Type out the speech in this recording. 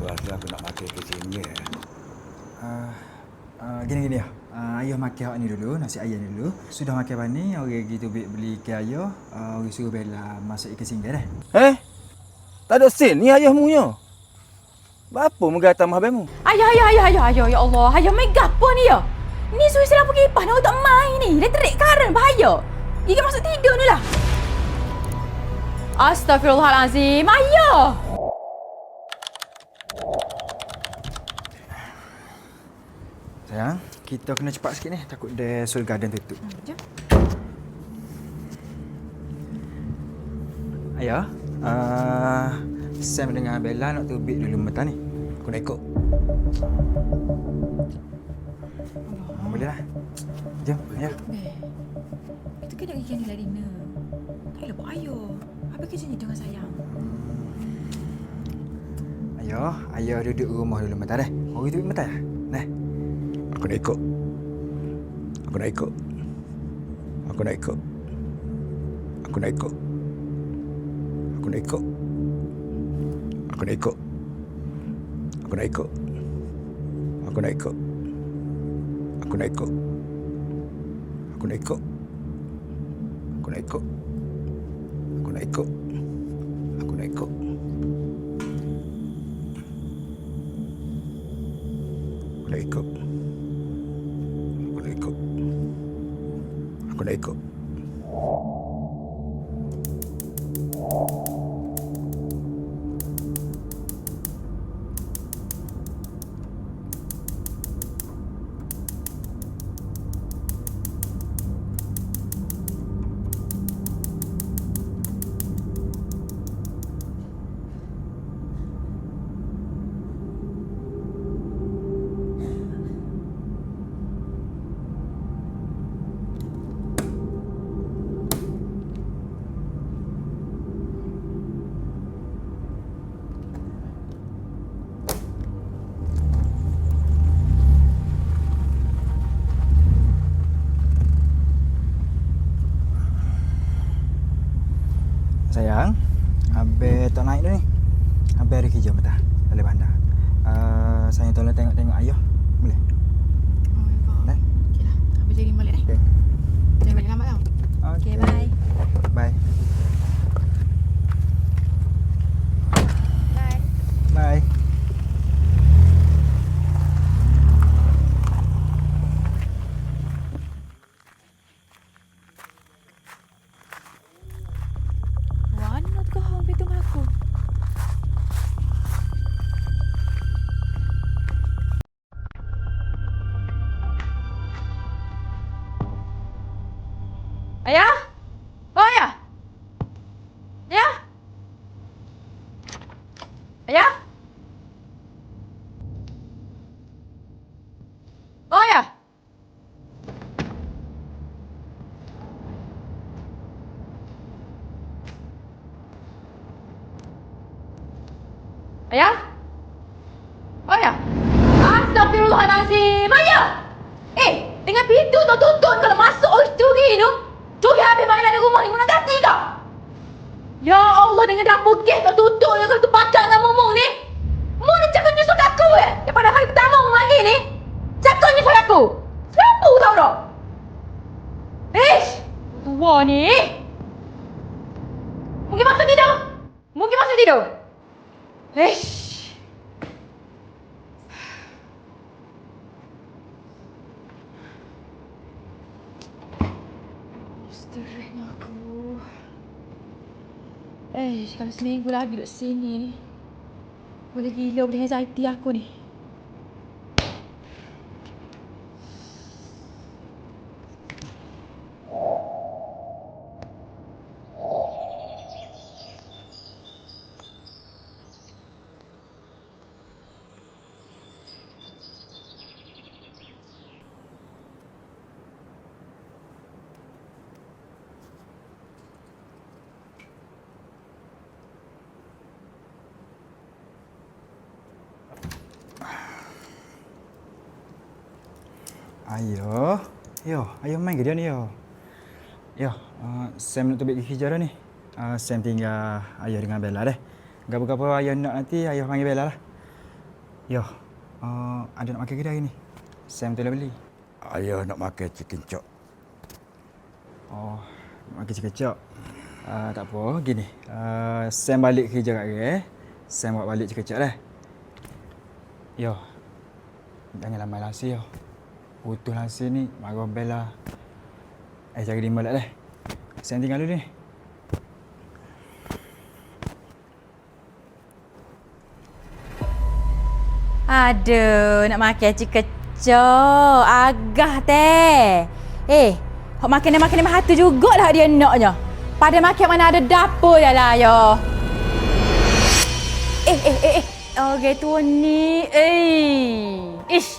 Aku rasa aku nak makan ke sini. eh. Uh, uh, gini gini ya. Uh, ayah makan hak ni dulu, nasi ayam ni dulu. Sudah makan apa ni, orang gitu beli, beli ke ayah, uh, orang suruh bela masuk ikan singgah dah. Eh? Tak ada sen ni ayahmu nya. Bapa menggata mah abang mu? Ayah, ayah, ayah, ayah, ayah, ya Allah. Ayah main gapo ni ya? Ni suruh saya lampu kipas nak tak main ni. Dia terik karen bahaya. Gigi masuk tidur ni lah. Astaghfirullahalazim. Ayah. Sayang, kita kena cepat sikit ni, takut dia Soul Garden tutup. Jom. Ayah, uh, Sam dengan Bella nak tubik dulu mentah ni. Aku nak ikut. Ah, Boleh lah. Jom, ayah. Kita kena pergi ni lah dinner. Tak boleh buat ayah. Apa kerja ni dengan sayang? Ayah, ayah duduk rumah dulu mentah dah. Pergi tubik mentah ya? Nah. Aku nak ikut. Aku nak ikut. Aku nak ikut. Aku nak ikut. Aku nak ikut. Aku nak ikut. Aku nak ikut. Aku nak ikut. Aku nak ikut. Aku nak ikut. Aku nak ikut. Aku nak ikut. Aku nak ikut. Aku nak ikut. から行く。Abang ada kerja mentah dalam bandar. Uh, saya tolong tengok-tengok ayah. ayah oh ayah ayah ayah oh ayah Ayah? Oh ya. Astagfirullahalazim. Ayah! Eh, dengan pintu tu tutup kalau masuk oh, orang curi. Dengan dapur gate tu tutup kalau tu pacar dengan mumung ni. Mu ni cakap nyusul aku eh. Daripada hari pertama mu lagi ni. Cakap nyusul aku. Siapa tahu tak? Ish! Tua ni. Mungkin masuk tidur. Mungkin masuk tidur. Ish. Stressnya aku. Eh, kalau seminggu lagi duduk sini ni. Boleh gila, boleh anxiety aku ni. Ayah. Yo, ayah main ke dia ni yo. Yo, uh, Sam nak tubik kerja dah ni. Uh, Sam tinggal ayah dengan Bella dah. Gapo-gapo ayah nak nanti ayah panggil Bella lah. Yo, uh, ada nak makan kedai ni? Sam tu beli. Ayah nak makan chicken chop. Oh, nak makan kecap. Uh, tak apa, gini. Uh, Sam balik kerja kat eh. Sam bawa balik kecap dah. Yo, jangan lama lasi yo. Putus lasi ni, marah Bella. Eh, jaga dia balik dah. Sam tinggal dulu ni. Aduh, nak makan cik kecok. Agah teh. Eh, hok makan dia makan dia hati jugalah dia naknya. Pada makan mana ada dapur dah lah yo. Eh, eh, eh, eh. Oh, gitu ni. Eh. Ish.